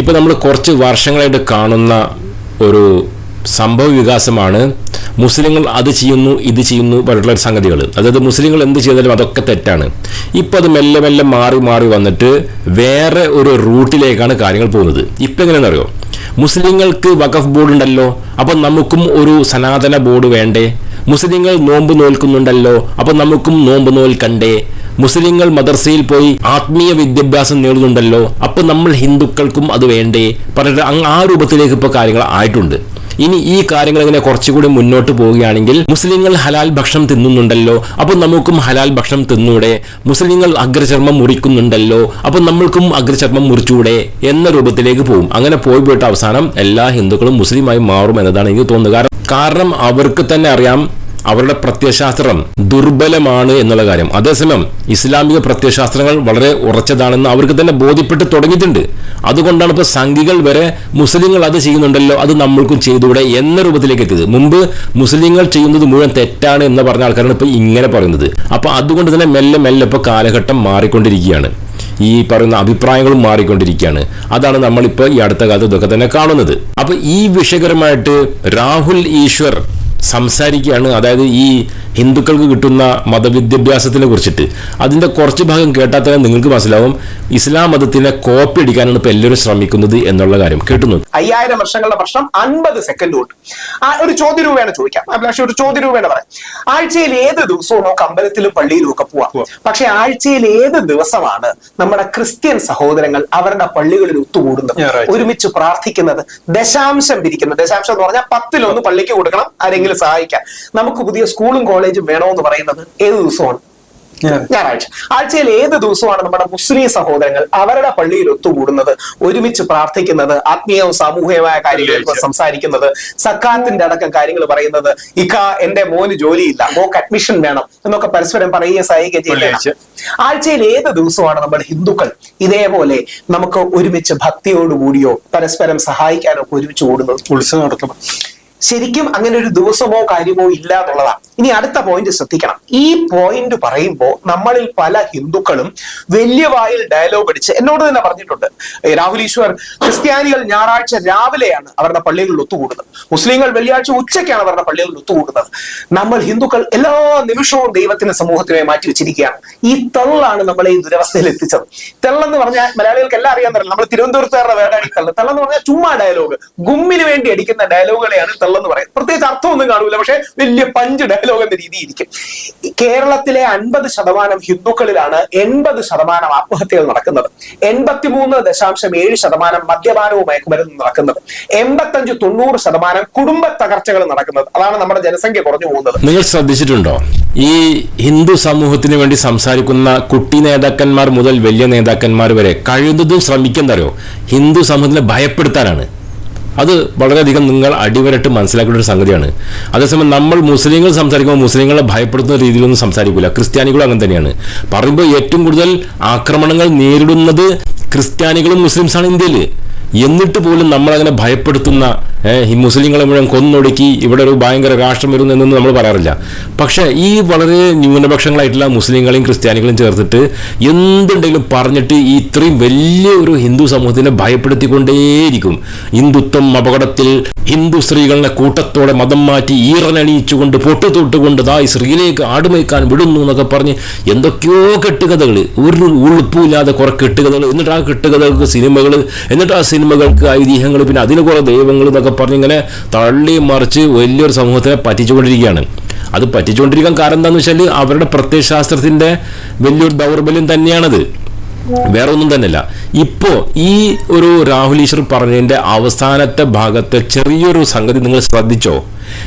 ഇപ്പം നമ്മൾ കുറച്ച് വർഷങ്ങളായിട്ട് കാണുന്ന ഒരു സംഭവ വികാസമാണ് മുസ്ലിങ്ങൾ അത് ചെയ്യുന്നു ഇത് ചെയ്യുന്നു പോലുള്ള സംഗതികൾ അതായത് മുസ്ലിങ്ങൾ എന്ത് ചെയ്താലും അതൊക്കെ തെറ്റാണ്. ഇപ്പം അത് മെല്ലെ മെല്ലെ മാറി മാറി വന്നിട്ട് വേറെ ഒരു റൂട്ടിലേക്കാണ് കാര്യങ്ങൾ പോകുന്നത്. ഇപ്പം എങ്ങനെയാണെന്നറിയോ? മുസ്ലിങ്ങൾക്ക് വഖഫ് ബോർഡ് ഉണ്ടല്ലോ അപ്പം നമുക്കും ഒരു സനാതന ബോർഡ് വേണ്ടേ? മുസ്ലിങ്ങൾ നോമ്പ് നോൽക്കുന്നുണ്ടല്ലോ അപ്പം നമുക്കും നോമ്പ് നോൽക്കണ്ടേ? മുസ്ലിങ്ങൾ മദർസയിൽ പോയി ആത്മീയ വിദ്യാഭ്യാസം നേടുന്നുണ്ടല്ലോ. അപ്പം നമ്മൾ ഹിന്ദുക്കൾക്കും അത് വേണ്ടേ? പറഞ്ഞിട്ട് ആ രൂപത്തിലേക്ക് ഇപ്പോൾ കാര്യങ്ങൾ ആയിട്ടുണ്ട്. ഇനി ഈ കാര്യങ്ങൾ ഇങ്ങനെ കുറച്ചുകൂടി മുന്നോട്ട് പോവുകയാണെങ്കിൽ മുസ്ലിങ്ങൾ ഹലാൽ ഭക്ഷണം തിന്നുന്നുണ്ടല്ലോ. അപ്പോൾ നമുക്കും ഹലാൽ ഭക്ഷണം തിന്നൂടെ? മുസ്ലിങ്ങൾ അഗ്രചർമ്മം മുറിക്കുന്നുണ്ടല്ലോ. അപ്പോൾ നമ്മൾക്കും അഗ്രചർമ്മം മുറിച്ചൂടെ എന്ന രൂപത്തിലേക്ക് പോകും അങ്ങനെ പോയി പോയിട്ട് അവസാനം എല്ലാ ഹിന്ദുക്കളും മുസ്ലിമായി മാറും എന്നതാണ് എനിക്ക് തോന്നുന്നത്. കാരണം അവർക്ക് തന്നെ അറിയാം അവരുടെ പ്രത്യയശാസ്ത്രം ദുർബലമാണ് എന്നുള്ള കാര്യം. അതേസമയം ഇസ്ലാമിക പ്രത്യയശാസ്ത്രങ്ങൾ വളരെ ഉറച്ചതാണെന്ന് അവർക്ക് തന്നെ ബോധ്യപ്പെട്ട് തുടങ്ങിയിട്ടുണ്ട്. അതുകൊണ്ടാണ് ഇപ്പോൾ സംഘികൾ വരെ മുസ്ലിങ്ങൾ അത് ചെയ്യുന്നുണ്ടല്ലോ അത് നമ്മൾക്കും ചെയ്തുകൂടെ എന്ന രൂപത്തിലേക്ക് എത്തിയത്. മുമ്പ് മുസ്ലിങ്ങൾ ചെയ്യുന്നത് മുഴുവൻ തെറ്റാണ് എന്ന് പറഞ്ഞ ആൾക്കാരാണ് ഇപ്പോൾ ഇങ്ങനെ പറയുന്നത്. അപ്പോൾ അതുകൊണ്ട് തന്നെ മെല്ലെ മെല്ലെ ഇപ്പോൾ കാലഘട്ടം മാറിക്കൊണ്ടിരിക്കുകയാണ്. ഈ പറയുന്ന അഭിപ്രായങ്ങളും മാറിക്കൊണ്ടിരിക്കുകയാണ്. അതാണ് നമ്മളിപ്പോൾ ഈ അടുത്ത കാലത്ത് ഇതൊക്കെ തന്നെ കാണുന്നത്. അപ്പോൾ ഈ വിഷയകരമായിട്ട് രാഹുൽ ഈശ്വർ സംസാരിക്കുകയാണ്. അതായത് ഈ ഹിന്ദുക്കൾക്ക് കിട്ടുന്ന മതവിദ്യാഭ്യാസത്തിനെ കുറിച്ചിട്ട്. അതിന്റെ കുറച്ച് ഭാഗം കേട്ടാൽ തന്നെ നിങ്ങൾക്ക് മനസ്സിലാവും. ഇസ്ലാം മതത്തിനെ കോപ്പി അടിക്കാനാണ് ഇപ്പോൾ എല്ലാവരും ശ്രമിക്കുന്നത് എന്നുള്ള കാര്യം. കേട്ടുന്നു? അയ്യായിരം വർഷങ്ങളുടെ പ്രശ്നം അൻപത് സെക്കൻഡ് കൊണ്ട്. ആ ഒരു ചോദ്യ രൂപയാണ് ചോദിക്കാം. അഭിലാഷ് ഒരു ചോദ്യ രൂപയാണ് പറയാം. ആഴ്ചയിൽ ഏത് ദിവസവും നമുക്ക് അമ്പലത്തിലും പള്ളിയിലും ഒക്കെ പോവാം. പക്ഷെ ആഴ്ചയിൽ ഏത് ദിവസമാണ് നമ്മുടെ ക്രിസ്ത്യൻ സഹോദരങ്ങൾ അവരുടെ പള്ളികളിൽ ഒത്തുകൂടുന്നത്. ഒരുമിച്ച് പ്രാർത്ഥിക്കുന്നത് ദശാംശം പിരിക്കുന്നത്. ദശാംശം എന്ന് പറഞ്ഞാൽ പത്തിലൊന്ന് പള്ളിക്ക് കൊടുക്കണം. ആരെങ്കിലും സഹായിക്കാം. നമുക്ക് പുതിയ സ്കൂളും കോളേജും വേണമെന്ന് പറയുന്നത് ഏത് ദിവസമാണ്? ഞായറാഴ്ച. ആഴ്ചയിൽ ഏത് ദിവസമാണ് നമ്മുടെ മുസ്ലിം സഹോദരങ്ങൾ അവരുടെ പള്ളിയിൽ ഒത്തുകൂടുന്നത് ഒരുമിച്ച് പ്രാർത്ഥിക്കുന്നത് ആത്മീയവും സാമൂഹികമായ കാര്യങ്ങൾ. സംസാരിക്കുന്നത് സക്കാത്തിന്റെ അടക്കം കാര്യങ്ങൾ പറയുന്നത് ഇക്ക എന്റെ മോന് ജോലിയില്ല മോക്ക് അഡ്മിഷൻ വേണം എന്നൊക്കെ പരസ്പരം പറയുകയും സഹായിക്കുകയും. ചെയ്യുന്നത് ആഴ്ചയിൽ ഏത് ദിവസമാണ് നമ്മുടെ ഹിന്ദുക്കൾ ഇതേപോലെ നമുക്ക് ഒരുമിച്ച് ഭക്തിയോടുകൂടിയോ പരസ്പരം സഹായിക്കാനോ ഒരുമിച്ച് കൂടുന്നത് ഉത്സവം നടത്തണം. ശരിക്കും അങ്ങനെ ഒരു ദിവസമോ കാര്യമോ ഇല്ല എന്നുള്ളതാണ് ഇനി അടുത്ത പോയിന്റ് ശ്രദ്ധിക്കണം. ഈ പോയിന്റ് പറയുമ്പോൾ നമ്മളിൽ പല ഹിന്ദുക്കളും വലിയ വായിൽ ഡയലോഗ് അടിച്ച് എന്നോട് തന്നെ പറഞ്ഞിട്ടുണ്ട്. രാഹുൽ ഈശ്വർ ക്രിസ്ത്യാനികൾ ഞായറാഴ്ച രാവിലെയാണ് അവരുടെ പള്ളികളിൽ ഒത്തുകൂടുന്നത്. മുസ്ലിങ്ങൾ വെള്ളിയാഴ്ച ഉച്ചയ്ക്കാണ് അവരുടെ പള്ളികളിൽ ഒത്തുകൂടുന്നത്. നമ്മൾ ഹിന്ദുക്കൾ എല്ലാ നിമിഷവും ദൈവത്തിന് സമൂഹത്തിനെ മാറ്റി വെച്ചിരിക്കുകയാണ്. ഈ തള്ളാണ് നമ്മളെ ഈ ദുരവസ്ഥയിൽ എത്തിച്ചത്. തെള്ളെന്ന് പറഞ്ഞാൽ മലയാളികൾക്ക് എല്ലാം അറിയാൻ തരണം നമ്മൾ തിരുവനന്തപുരത്തുകാരുടെ വേടാണ് ഈ തള്ള. തെള്ളെന്ന് പറഞ്ഞാൽ ചുമ്മാ ഡയലോഗ് ഗുമ്മിന് വേണ്ടി അടിക്കുന്ന ഡയലോഗുകളെയാണ് തെള്ളെന്ന് പറയാം. പ്രത്യേകിച്ച് അർത്ഥമൊന്നും കാണൂല പക്ഷെ വലിയ പഞ്ച് ഡയലോഗ് എന്ന രീതി ഇരിക്കും. കേരളത്തിലെ അൻപത് ശതമാനം ഹിന്ദുക്കളിലാണ് എൺപത് ശതമാനം ആത്മഹത്യകൾ നടക്കുന്നത്. എൺപത്തിമൂന്ന് ദശാംശം ഏഴ് ശതമാനം മദ്യപാനവും മയക്കുമരുന്നും നടക്കുന്നത്. എൺപത്തഞ്ച് തൊണ്ണൂറ് ശതമാനം കുടുംബ തകർച്ചകൾ നടക്കുന്നത്. അതാണ് നമ്മുടെ ജനസംഖ്യ കുറഞ്ഞു പോകുന്നത്. നിങ്ങൾ ശ്രദ്ധിച്ചിട്ടുണ്ടോ? ഈ ഹിന്ദു സമൂഹത്തിന് വേണ്ടി സംസാരിക്കുന്ന കുട്ടി നേതാക്കന്മാർ മുതൽ വലിയ നേതാക്കന്മാർ വരെ കഴിയുന്നതും ശ്രമിക്കുന്നതോ ഹിന്ദു സമൂഹത്തിനെ ഭയപ്പെടുത്താനാണ്. അത് വളരെയധികം നിങ്ങൾ അടിവരട്ട് മനസ്സിലാക്കേണ്ട ഒരു സംഗതിയാണ്. അതേസമയം നമ്മൾ മുസ്ലിങ്ങൾ സംസാരിക്കുമ്പോൾ മുസ്ലിങ്ങളെ ഭയപ്പെടുത്തുന്ന രീതിയിലൊന്നും സംസാരിക്കില്ല ക്രിസ്ത്യാനികളും അങ്ങനെ തന്നെയാണ്. പറയുമ്പോൾ ഏറ്റവും കൂടുതൽ ആക്രമണങ്ങൾ നേരിടുന്നത് ക്രിസ്ത്യാനികളും മുസ്ലിംസാണ് ഇന്ത്യയിൽ എന്നിട്ട് പോലും നമ്മളങ്ങനെ ഭയപ്പെടുത്തുന്ന ഈ മുസ്ലിങ്ങളെ മുഴുവൻ കൊന്നൊടുക്കി ഇവിടെ ഒരു ഭയങ്കര രാഷ്ട്രം വരുന്നു എന്നൊന്നും നമ്മൾ പറയാറില്ല. പക്ഷേ ഈ വളരെ ന്യൂനപക്ഷങ്ങളായിട്ടുള്ള മുസ്ലിങ്ങളെയും ക്രിസ്ത്യാനികളും ചേർത്തിട്ട് എന്തുണ്ടെങ്കിലും പറഞ്ഞിട്ട് ഈ ഇത്രയും വലിയ ഒരു ഹിന്ദു സമൂഹത്തിനെ ഭയപ്പെടുത്തിക്കൊണ്ടേയിരിക്കും. ഹിന്ദുത്വം അപകടത്തിൽ ഹിന്ദു സ്ത്രീകളുടെ കൂട്ടത്തോടെ മതം മാറ്റി ഈറനണിയിച്ചുകൊണ്ട് പൊട്ടു തൊട്ടുകൊണ്ട് ദാ ഈ സ്ത്രീയിലേക്ക് ആടുമേക്കാൻ വിടുന്നു എന്നൊക്കെ പറഞ്ഞ് എന്തൊക്കെയോ കെട്ടുകഥകൾ ഒരു ഉളുപ്പുമില്ലാതെ കുറെ കെട്ടുകഥകൾ എന്നിട്ട് ആ കെട്ടുകഥകൾക്ക് സിനിമകൾ എന്നിട്ട് ആ സിനിമകൾക്ക് ഐതിഹ്യങ്ങൾ പിന്നെ അതിന് കുറേ ദൈവങ്ങൾ എന്നൊക്കെ പറഞ്ഞ് ഇങ്ങനെ തള്ളി മറിച്ച് വലിയൊരു സമൂഹത്തിനെ പറ്റിച്ചുകൊണ്ടിരിക്കുകയാണ്. അത് പറ്റിച്ചുകൊണ്ടിരിക്കാൻ കാരണം എന്താണെന്ന് വെച്ചാൽ അവരുടെ പ്രത്യയശാസ്ത്രത്തിന്റെ വലിയൊരു ദൗർബല്യം തന്നെയാണത്. വേറെ ഒന്നും തന്നെയല്ല. ഇപ്പോ ഈ ഒരു രാഹുൽ ഈശ്വർ പറഞ്ഞതിന്റെ അവസാനത്തെ ഭാഗത്തെ ചെറിയൊരു സംഗതി നിങ്ങൾ ശ്രദ്ധിച്ചോ?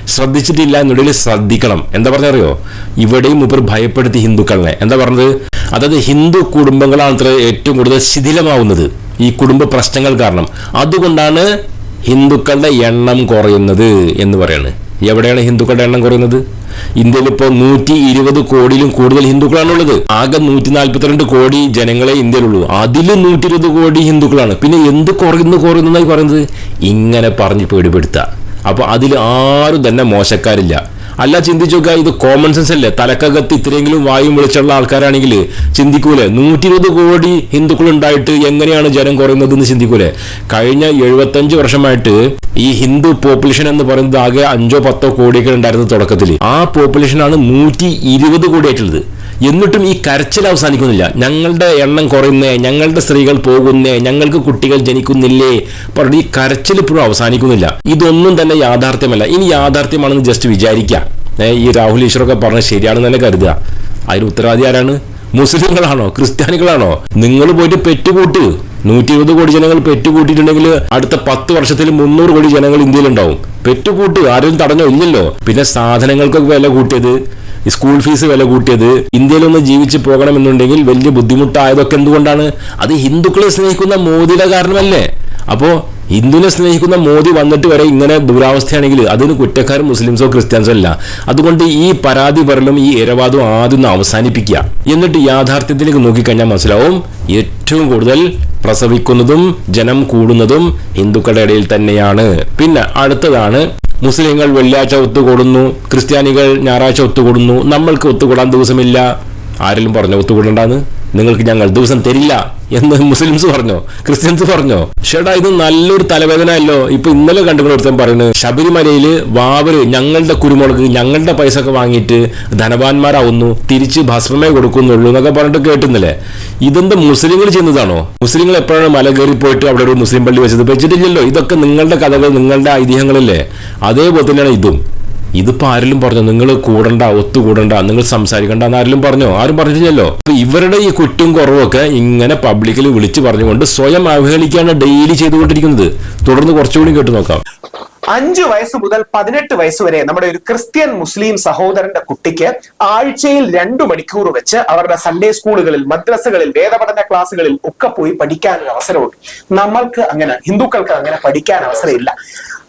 ശ്രദ്ധിച്ചിട്ടില്ല എന്നുണ്ടെങ്കിൽ ശ്രദ്ധിക്കണം. എന്താ പറഞ്ഞറിയോ? ഇവിടെയും ഇവർ ഭയപ്പെടുത്തി ഹിന്ദുക്കളെ. എന്താ പറഞ്ഞത്? അതായത് ഹിന്ദു കുടുംബങ്ങളാണ് ഏറ്റവും കൂടുതൽ ശിഥിലമാവുന്നത്. ഈ കുടുംബ പ്രശ്നങ്ങൾ കാരണം. അതുകൊണ്ടാണ് ഹിന്ദുക്കളുടെ എണ്ണം കുറയുന്നത് എന്ന് പറയുന്നത് എവിടെയാണ് ഹിന്ദുക്കളുടെ എണ്ണം കുറയുന്നത്? ഇന്ത്യയിൽ ഇപ്പോൾ നൂറ്റി ഇരുപത് കോടിയിലും കൂടുതൽ ഹിന്ദുക്കളാണുള്ളത്. ആകെ നൂറ്റി നാൽപ്പത്തിരണ്ട് കോടി ജനങ്ങളെ ഇന്ത്യയിലുള്ളൂ. അതിൽ നൂറ്റി ഇരുപത് കോടി ഹിന്ദുക്കളാണ്. പിന്നെ എന്ത് കുറയുന്നു കുറയുന്നതായി പറയുന്നത്? ഇങ്ങനെ പറഞ്ഞ് പേടിപ്പെടുത്തുക അപ്പോൾ അതിൽ ആരും തന്നെ മോശക്കാരില്ല. അല്ല ചിന്തിച്ചു നോക്കുക ഇത് കോമൺ സെൻസ് അല്ലേ? തലക്കകത്ത് ഇത്രയെങ്കിലും വായും വിളിച്ചുള്ള ആൾക്കാരാണെങ്കിൽ ചിന്തിക്കൂലേ? നൂറ്റി ഇരുപത് കോടി ഹിന്ദുക്കൾ ഉണ്ടായിട്ട് എങ്ങനെയാണ് ജനം കുറയുന്നത് എന്ന് ചിന്തിക്കൂലേ? കഴിഞ്ഞ എഴുപത്തഞ്ച് വർഷമായിട്ട് ഈ ഹിന്ദു പോപ്പുലേഷൻ എന്ന് പറയുന്നത് ആകെ അഞ്ചോ പത്തോ കോടിയൊക്കെ ഉണ്ടായിരുന്നത് തുടക്കത്തിൽ. ആ പോപ്പുലേഷനാണ് നൂറ്റി ഇരുപത് കോടിയായിട്ടുള്ളത് എന്നിട്ടും ഈ കരച്ചിൽ അവസാനിക്കുന്നില്ല. ഞങ്ങളുടെ എണ്ണം കുറയുന്നേ ഞങ്ങളുടെ സ്ത്രീകൾ പോകുന്നേ ഞങ്ങൾക്ക് കുട്ടികൾ ജനിക്കുന്നില്ലേ പറഞ്ഞു ഈ കരച്ചിൽ ഇപ്പോഴും അവസാനിക്കുന്നില്ല. ഇതൊന്നും തന്നെ യാഥാർത്ഥ്യമല്ല. ഇനി യാഥാർത്ഥ്യമാണെന്ന് ജസ്റ്റ് വിചാരിക്കാം. ഈ രാഹുൽ ഈശ്വറൊക്കെ പറഞ്ഞത് ശരിയാണെന്ന് തന്നെ കരുതുക. അതിന് ഉത്തരവാദി ആരാണ്? മുസ്ലിങ്ങളാണോ? ക്രിസ്ത്യാനികളാണോ? നിങ്ങൾ പോയിട്ട് പെറ്റുകൂട്ട്. നൂറ്റി ഇരുപത് കോടി ജനങ്ങൾ പെറ്റുകൂട്ടിയിട്ടുണ്ടെങ്കിൽ അടുത്ത പത്ത് വർഷത്തിൽ മുന്നൂറ് കോടി ജനങ്ങൾ ഇന്ത്യയിലുണ്ടാവും. പെറ്റുകൂട്ട്. ആരും തടഞ്ഞോ? ഇല്ലല്ലോ. പിന്നെ സാധനങ്ങൾക്കൊക്കെ വില കൂട്ടിയത്. സ്കൂൾ ഫീസ് വില കൂട്ടിയത് ഇന്ത്യയിലൊന്ന് ജീവിച്ച് പോകണമെന്നുണ്ടെങ്കിൽ വലിയ ബുദ്ധിമുട്ടായതൊക്കെ എന്തുകൊണ്ടാണ്? അത് ഹിന്ദുക്കളെ സ്നേഹിക്കുന്ന മോദിയുടെ കാരണമല്ലേ? അപ്പോ ഹിന്ദുവിനെ സ്നേഹിക്കുന്ന മോദി വന്നിട്ട് വരെ ഇങ്ങനെ ദുരാവസ്ഥയാണെങ്കിൽ അതിന് കുറ്റക്കാർ മുസ്ലിംസോ ക്രിസ്ത്യൻസോ അല്ല. അതുകൊണ്ട് ഈ പരാതി പറലും ഈ ഇരവാദവും ആദ്യം ഒന്ന് അവസാനിപ്പിക്കുക. എന്നിട്ട് യാഥാർത്ഥ്യത്തിലേക്ക് നോക്കിക്കഴിഞ്ഞാൽ മനസ്സിലാവും ഏറ്റവും കൂടുതൽ പ്രസവിക്കുന്നതും ജനം കൂടുന്നതും ഹിന്ദുക്കളുടെ ഇടയിൽ തന്നെയാണ്. പിന്നെ അടുത്തതാണ് മുസ്ലിങ്ങൾ വെള്ളിയാഴ്ച ഒത്തുകൂടുന്നു ക്രിസ്ത്യാനികൾ ഞായറാഴ്ച ഒത്തുകൂടുന്നു നമ്മൾക്ക് ഒത്തുകൂടാൻ ദിവസമില്ല. ആരെങ്കിലും പറഞ്ഞു ഒത്തുകൂടണ്ടാന്ന്? നിങ്ങൾക്ക് ഞങ്ങൾ ദിവസം തരില്ല എന്ന് മുസ്ലിംസ് പറഞ്ഞോ? ക്രിസ്ത്യൻസ് പറഞ്ഞോ? ഷേടാ ഇത് നല്ലൊരു തലവേദന അല്ലോ ഇപ്പൊ ഇന്നലെ കണ്ടുകൊണ്ട് ഒരുത്തൻ പറയുന്നത് ശബരിമലയിൽ വാവര് ഞങ്ങളുടെ കുരുമുളക് ഞങ്ങളുടെ പൈസ ഒക്കെ വാങ്ങിയിട്ട് ധനവാന്മാരാവുന്നു തിരിച്ച് ഭസ്മമേ കൊടുക്കുന്നുള്ളൂ എന്നൊക്കെ പറഞ്ഞിട്ട് കേട്ടുന്നില്ലേ ഇതെന്താ മുസ്ലിങ്ങൾ ചെയ്യുന്നതാണോ? മുസ്ലിങ്ങൾ എപ്പോഴാണ് മല കയറി പോയിട്ട് അവിടെ ഒരു മുസ്ലിം പള്ളി വെച്ചത്? വെച്ചിട്ടില്ലല്ലോ. ഇതൊക്കെ നിങ്ങളുടെ കഥകൾ നിങ്ങളുടെ ഐതിഹ്യങ്ങളല്ലേ? അതേപോലെ തന്നെയാണ് ഇതും. ഇതിപ്പോ ആരെങ്കിലും പറഞ്ഞോ? നിങ്ങൾ കൂടണ്ട ഒത്തുകൂടണ്ട നിങ്ങൾ സംസാരിക്കണ്ട എന്ന് ആരെങ്കിലും പറഞ്ഞോ? ആരും പറഞ്ഞില്ലല്ലോ അപ്പൊ ഇവരുടെ ഈ കുറ്റും കുറവൊക്കെ ഇങ്ങനെ പബ്ലിക്കിൽ വിളിച്ചു പറഞ്ഞുകൊണ്ട് സ്വയം അവഹേളിക്കാണ് ഡെയിലി ചെയ്തുകൊണ്ടിരിക്കുന്നത്. തുടർന്ന് കുറച്ചുകൂടി കേട്ടു നോക്കാം. അഞ്ചു വയസ്സ് മുതൽ പതിനെട്ട് വയസ്സ് വരെ നമ്മുടെ ഒരു ക്രിസ്ത്യൻ മുസ്ലിം സഹോദരന്റെ കുട്ടിക്ക് ആഴ്ചയിൽ രണ്ടു മണിക്കൂർ വെച്ച് അവരുടെ സൺഡേ സ്കൂളുകളിൽ മദ്രസകളിൽ വേദപഠന ക്ലാസ്സുകളിൽ ഒക്കെ പോയി പഠിക്കാനൊരു അവസരമുണ്ട് നമ്മൾക്ക് അങ്ങനെ ഹിന്ദുക്കൾക്ക് അങ്ങനെ പഠിക്കാൻ അവസരമില്ല.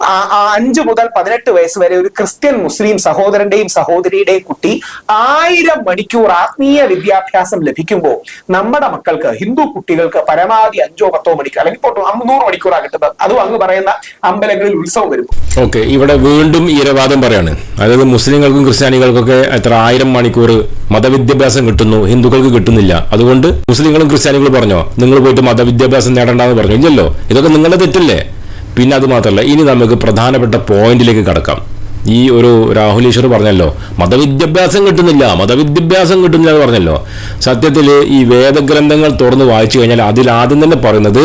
അഞ്ചു മുതൽ പതിനെട്ട് വയസ്സ് വരെ ഒരു ക്രിസ്ത്യൻ മുസ്ലിം സഹോദരന്റെയും സഹോദരിയുടെയും കുട്ടി ആയിരം മണിക്കൂർ ആത്മീയ വിദ്യാഭ്യാസം ലഭിക്കുമ്പോൾ നമ്മുടെ മക്കൾക്ക് ഹിന്ദു കുട്ടികൾക്ക് പരമാവധി അഞ്ചോ പത്തോ മണിക്കൂർ അല്ലെങ്കിൽ നൂറ് മണിക്കൂറാണ് കിട്ടുന്നത്. അതും അങ്ങ് പറയുന്ന അമ്പലങ്ങളിൽ ഉത്സവം വരും ഓക്കെ ഇവിടെ വീണ്ടും ഈരവാദം പറയാണ്. അതായത് മുസ്ലിങ്ങൾക്കും ക്രിസ്ത്യാനികൾക്കൊക്കെ എത്ര ആയിരം മണിക്കൂർ മതവിദ്യാഭ്യാസം കിട്ടുന്നു ഹിന്ദുക്കൾക്ക് കിട്ടുന്നില്ല. അതുകൊണ്ട് മുസ്ലിങ്ങളും ക്രിസ്ത്യാനികളും പറഞ്ഞോ നിങ്ങൾ പോയിട്ട് മതവിദ്യാഭ്യാസം നേടണ്ടെന്ന് പറഞ്ഞു? ഇല്ലല്ലോ. ഇതൊക്കെ നിങ്ങളുടെ തെറ്റല്ലേ? പിന്നെ അത് മാത്രമല്ല ഇനി നമുക്ക് പ്രധാനപ്പെട്ട പോയിന്റിലേക്ക് കടക്കാം. ഈ ഒരു രാഹുൽ ഈശ്വർ പറഞ്ഞല്ലോ മതവിദ്യാഭ്യാസം കിട്ടുന്നില്ല മതവിദ്യാഭ്യാസം കിട്ടുന്നില്ല എന്ന് പറഞ്ഞല്ലോ. സത്യത്തിൽ ഈ വേദഗ്രന്ഥങ്ങൾ തുറന്ന് വായിച്ചു കഴിഞ്ഞാൽ അതിൽ ആദ്യം തന്നെ പറയുന്നത്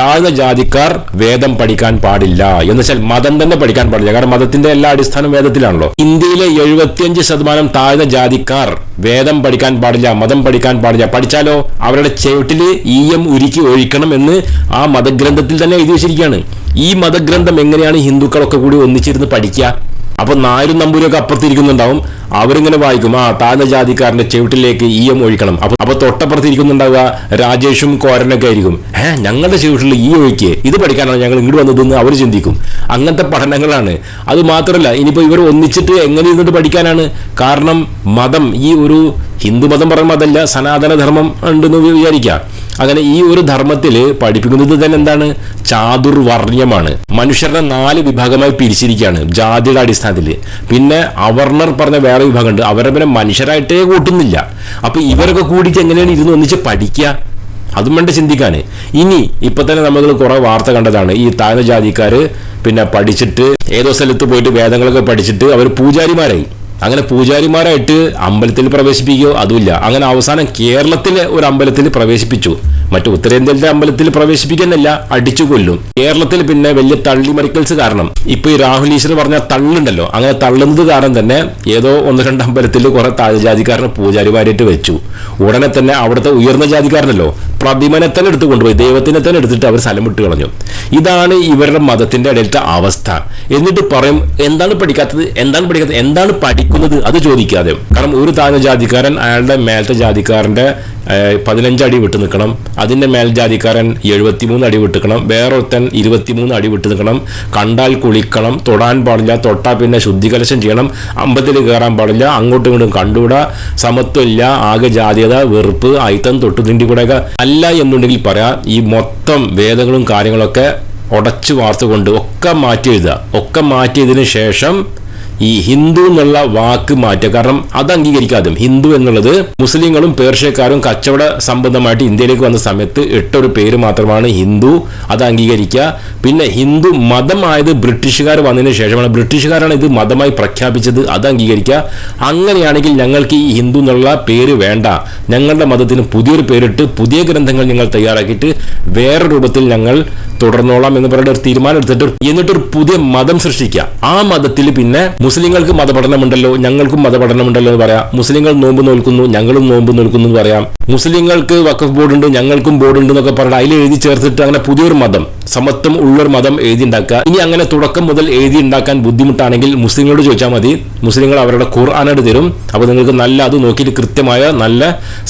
താഴ്ന്ന ജാതിക്കാർ വേദം പഠിക്കാൻ പാടില്ല. എന്ന് വെച്ചാൽ മതം തന്നെ പഠിക്കാൻ പാടില്ല. കാരണം മതത്തിന്റെ എല്ലാ അടിസ്ഥാനം വേദത്തിലാണല്ലോ. ഇന്ത്യയിലെ എഴുപത്തിയഞ്ച് ശതമാനം താഴ്ന്ന ജാതിക്കാർ വേദം പഠിക്കാൻ പാടില്ല മതം പഠിക്കാൻ പാടില്ല. പഠിച്ചാലോ അവരുടെ ചെവിട്ടിൽ ഈയം ഉരുക്കി ഒഴിക്കണം എന്ന് ആ മതഗ്രന്ഥത്തിൽ തന്നെ എഴുതി വെച്ചിരിക്കുകയാണ്. ഈ മതഗ്രന്ഥം എങ്ങനെയാണ് ഹിന്ദുക്കളൊക്കെ കൂടി ഒന്നിച്ചിരുന്ന് പഠിക്കുക? അപ്പൊ നായരും നമ്പൂരൊക്കെ അപ്പുറത്തിരിക്കുന്നുണ്ടാവും. അവരിങ്ങനെ വായിക്കും ആ താഴ്ന്ന ജാതിക്കാരന്റെ ചെവിട്ടിലേക്ക് ഈയം ഒഴിക്കണം. അപ്പൊ അപ്പൊ തൊട്ടപ്പുറത്തിരിക്കുന്നുണ്ടാവുക രാജേഷും കോരനൊക്കെ ആയിരിക്കും. ഏ ഞങ്ങളുടെ ചെവിട്ടിൽ ഈ ഒഴിക്ക്. ഇത് പഠിക്കാനാണ് ഞങ്ങൾ ഇങ്ങോട്ട് വന്നതെന്ന് അവർ ചിന്തിക്കും. അങ്ങനത്തെ പഠനങ്ങളാണ്. അത് മാത്രമല്ല ഇനിയിപ്പോ ഇവർ ഒന്നിച്ചിട്ട് എങ്ങനെ ഇരുന്നിട്ട് പഠിക്കാനാണ്? കാരണം മതം ഈ ഒരു ഹിന്ദു മതം പറയുമ്പോൾ അതല്ല സനാതന ധർമ്മം ഉണ്ടെന്ന് വിചാരിക്കാം. അങ്ങനെ ഈ ഒരു ധർമ്മത്തിൽ പഠിപ്പിക്കുന്നത് തന്നെ എന്താണ്? ചാതുർവർണ്യമാണ്. മനുഷ്യരുടെ നാല് വിഭാഗമായി പിരിച്ചിരിക്കുകയാണ് ജാതിയുടെ അടിസ്ഥാനത്തിൽ. പിന്നെ അവർണർ പറഞ്ഞ വേറെ വിഭാഗമുണ്ട്. അവരെ പിന്നെ മനുഷ്യരായിട്ടേ കൂട്ടുന്നില്ല. അപ്പൊ ഇവരൊക്കെ കൂടിയിട്ട് എങ്ങനെയാണ് ഇരുന്ന് ഒന്നിച്ച് പഠിക്കുക? അതും വേണ്ട ചിന്തിക്കാൻ ഇനി ഇപ്പൊ തന്നെ നമ്മൾ കുറേ വാർത്ത കണ്ടതാണ്. ഈ താഴ്ന്ന ജാതിക്കാര് പിന്നെ പഠിച്ചിട്ട് ഏതോ സ്ഥലത്ത് പോയിട്ട് വേദങ്ങളൊക്കെ പഠിച്ചിട്ട് അവർ പൂജാരിമാരായി. അങ്ങനെ പൂജാരിമാരായിട്ട് അമ്പലത്തിൽ പ്രവേശിപ്പിക്കുകയോ അതുമില്ല. അങ്ങനെ അവസാനം കേരളത്തിലെ ഒരു അമ്പലത്തിൽ പ്രവേശിപ്പിച്ചു. മറ്റു ഉത്തരേന്ത്യയിലെ അമ്പലത്തിൽ പ്രവേശിപ്പിക്കുന്നില്ല അടിച്ചു കൊല്ലും. കേരളത്തിൽ പിന്നെ വലിയ തള്ളി തള്ളിമറിക്കൽസ് കാരണം. ഇപ്പൊ ഈ രാഹുൽ ഈശ്വർ പറഞ്ഞ തള്ളുണ്ടല്ലോ. അങ്ങനെ തള്ളുന്നത് കാരണം തന്നെ ഏതോ ഒന്ന് രണ്ട് അമ്പലത്തിൽ കുറെ താഴ്ജാതിക്കാരനെ പൂജാരിമാരായിട്ട് വെച്ചു. ഉടനെ തന്നെ അവിടുത്തെ ഉയർന്ന ജാതിക്കാരനല്ലോ പ്രതിമനെ തന്നെ എടുത്തു കൊണ്ടുപോയി. ദൈവത്തിനെ തന്നെ എടുത്തിട്ട് അവർ സ്ഥലം വിട്ട് കളഞ്ഞു. ഇതാണ് ഇവരുടെ മതത്തിന്റെ ഇടയിലത്തെ അവസ്ഥ. എന്നിട്ട് പറയും എന്താണ് പഠിക്കാത്തത്? എന്താണ് പഠിക്കാത്തത്? എന്താണ് പഠിക്കുന്നത് അത് ചോദിക്കാതെ കാരണം ഒരു താഴ്ന്ന ജാതിക്കാരൻ അയാളുടെ മേലത്തെ ജാതിക്കാരന്റെ പതിനഞ്ച് അടി വിട്ട് നിൽക്കണം. അതിന്റെ മേൽ ജാതിക്കാരൻ എഴുപത്തിമൂന്ന് അടി വിട്ട് നിൽക്കണം. വേറൊരുത്തൻ ഇരുപത്തിമൂന്ന് അടി വിട്ട് നിൽക്കണം. കണ്ടാൽ കുളിക്കണം. തൊടാൻ പാടില്ല. തൊട്ടാൽ പിന്നെ ശുദ്ധികലശം ചെയ്യണം. അമ്പത്തിൽ കയറാൻ പാടില്ല. അങ്ങോട്ടും ഇങ്ങോട്ടും കണ്ടുകൂടാ സമത്വമില്ല. ആകെ ജാതീയത വെറുപ്പ് അയിത്തം തൊട്ടു തിണ്ടി കൂടെയൊക്കെ. അല്ല എന്നുണ്ടെങ്കിൽ പറയാം ഈ മൊത്തം വേദങ്ങളും കാര്യങ്ങളൊക്കെ ഉടച്ചു വാർത്തുകൊണ്ട് ഒക്കെ മാറ്റി എഴുതുക. ഒക്കെ മാറ്റിയതിനു ശേഷം ഈ ഹിന്ദു എന്നുള്ള വാക്ക് മാറ്റുക. കാരണം അത് അംഗീകരിക്കാതെ ഹിന്ദു എന്നുള്ളത് മുസ്ലിങ്ങളും പേർഷ്യക്കാരും കച്ചവട സംബന്ധമായിട്ട് ഇന്ത്യയിലേക്ക് വന്ന സമയത്ത് എട്ടൊരു പേര് മാത്രമാണ് ഹിന്ദു. അത് അംഗീകരിക്കുക. പിന്നെ ഹിന്ദു മതമായത് ബ്രിട്ടീഷുകാർ വന്നതിന് ശേഷമാണ്. ബ്രിട്ടീഷുകാരാണ് ഇത് മതമായി പ്രഖ്യാപിച്ചത്. അത് അംഗീകരിക്കുക. അങ്ങനെയാണെങ്കിൽ ഞങ്ങൾക്ക് ഈ ഹിന്ദു എന്നുള്ള പേര് വേണ്ട. ഞങ്ങളുടെ മതത്തിന് പുതിയൊരു പേരിട്ട് പുതിയ ഗ്രന്ഥങ്ങൾ ഞങ്ങൾ തയ്യാറാക്കിയിട്ട് വേറെ രൂപത്തിൽ ഞങ്ങൾ തുടർന്നോളാം എന്ന് പറയുന്ന ഒരു തീരുമാനം എടുത്തിട്ട് എന്നിട്ടൊരു പുതിയ മതം സൃഷ്ടിക്കുക. ആ മതത്തിൽ പിന്നെ മുസ്ലിങ്ങൾക്ക് മതപഠനമുണ്ടല്ലോ ഞങ്ങൾക്കും മതപഠനമുണ്ടല്ലോ എന്ന് പറയാം. മുസ്ലിങ്ങൾ നോമ്പ് നോൽക്കുന്നു ഞങ്ങളും നോമ്പ് നോൽക്കുന്നു എന്ന് പറയാം. മുസ്ലിങ്ങൾക്ക് വഖഫ് ബോർഡ് ഉണ്ട് ഞങ്ങൾക്കും ബോർഡ് ഉണ്ട് എന്നൊക്കെ പറഞ്ഞിട്ട് അതിൽ എഴുതി ചേർത്തിട്ട് അങ്ങനെ പുതിയൊരു മതം. സമത്വം ഉള്ളൊരു മതം എഴുതി ഉണ്ടാക്കുക ഇനി അങ്ങനെ തുടക്കം മുതൽ എഴുതി ഉണ്ടാക്കാൻ ബുദ്ധിമുട്ടാണെങ്കിൽ മുസ്ലിങ്ങളോട് ചോദിച്ചാൽ മതി. മുസ്ലിങ്ങൾ അവരുടെ ഖുർആാനായിട്ട് തരും. അപ്പോൾ നിങ്ങൾക്ക് നല്ല അത് നോക്കിയിട്ട് കൃത്യമായ നല്ല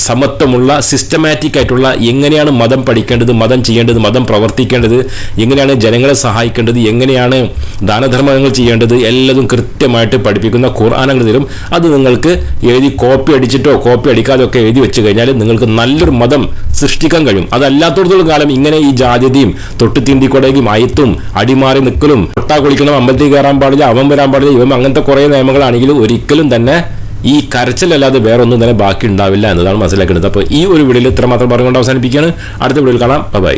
സമത്വമുള്ള സിസ്റ്റമാറ്റിക് ആയിട്ടുള്ള എങ്ങനെയാണ് മതം പഠിക്കേണ്ടത് മതം ചെയ്യേണ്ടത് മതം പ്രവർത്തിക്കേണ്ടത് എങ്ങനെയാണ് ജനങ്ങളെ സഹായിക്കേണ്ടത് എങ്ങനെയാണ് ദാനധർമ്മങ്ങൾ ചെയ്യേണ്ടത് എല്ലാതും കൃത്യമായിട്ട് പഠിപ്പിക്കുന്ന ഖുർആാനങ്ങൾ തരും. അത് നിങ്ങൾക്ക് എഴുതി കോപ്പി അടിച്ചിട്ടോ കോപ്പി അടിക്കാതെ ഒക്കെ എഴുതി വെച്ച് കഴിഞ്ഞാൽ നിങ്ങൾക്ക് നല്ലൊരു മതം സൃഷ്ടിക്കാൻ കഴിയും. അതല്ലാത്തടത്തോളം കാലം ഇങ്ങനെ ഈ ജാതിയും തൊട്ടുതീന്തിക്കൊടയും അയത്തും അടിമാറി നിൽക്കലും ഒട്ടാ കുളിക്കണം അമ്പലത്തിൽ കയറാൻ പാടില്ല അവൻ വരാൻ പാടില്ല ഇവൻ അങ്ങനത്തെ കുറേ നിയമങ്ങളാണെങ്കിലും ഒരിക്കലും തന്നെ ഈ കരച്ചിലല്ലാതെ വേറെ ഒന്നും തന്നെ ബാക്കി ഉണ്ടാവില്ല എന്നതാണ് മനസ്സിലാക്കേണ്ടത്. അപ്പോൾ ഈ ഒരു വീഡിയോയിൽ ഇത്ര മാത്രം പറഞ്ഞുകൊണ്ട് അവസാനിപ്പിക്കുകയാണ്. അടുത്ത വീഡിയോയിൽ കാണാം. ബൈ